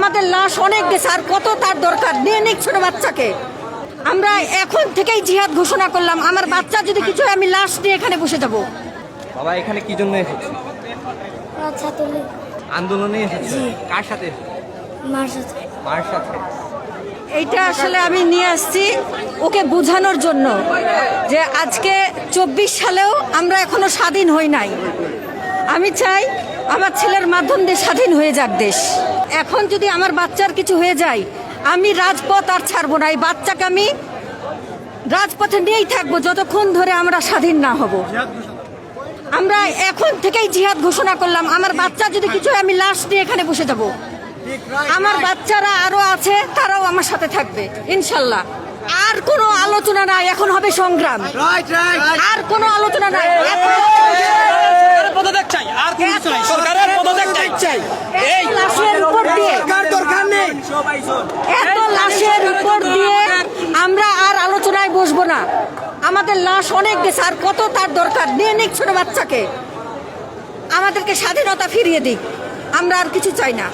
আমাদের লাশ অনেক গেছে আর কত তার দরকার? নিয়ে নিক ছোট বাচ্চাকে। আমরা এখন থেকেই জিহাদ ঘোষণা করলাম আমার বাচ্চা যদি কিছু হয় আমি লাশ নিয়ে এখানে বসে যাব। বাবা এখানে কি জন্য এসেছে? ছাত্রলীগ আন্দোলনে এসেছে? কার সাথে মার সাথে। মার সাথে। এইটা আসলে আমি নিয়ে আসছি ওকে বোঝানোর জন্য যে আজকে চব্বিশ সালেও আমরা এখনও স্বাধীন হই নাই। আমি চাই আমার ছেলের মাধ্যম দিয়ে স্বাধীন হয়ে যাক দেশ। এখন যদি আমার বাচ্চার কিছু হয়ে যায় আমি রাজপথ আর ছাড়বো না। এই বাচ্চাকে আমি রাজপথে নিয়েই থাকব যতক্ষণ ধরে আমরা স্বাধীন না হব। আমরা এখন থেকেই জিহাদ ঘোষণা করলাম আমার বাচ্চা যদি কিছু হয় আমি লাশ নিয়ে এখানে বসে যাব। আমার বাচ্চারা আরও আছে তারাও আমার সাথে থাকবে ইনশাল্লাহ। আর কোনো আলোচনা নাই এখন হবে সংগ্রাম। আর কোনো আলোচনা নাই এখন- পদত্যাগ চাই আর কোনো কিছু নাই সরকারের পদত্যাগ চাই এই এত লাশের উপর দিয়ে এত লাশের উপর দিয়ে আমরা আর আলোচনায় বসবো না। আমাদের লাশ অনেক গেছে আর কত তার দরকার? নিয়ে নিক ছোট বাচ্চাকে। আমাদেরকে স্বাধীনতা ফিরিয়ে দিক। আমরা আর কিছু চাই না।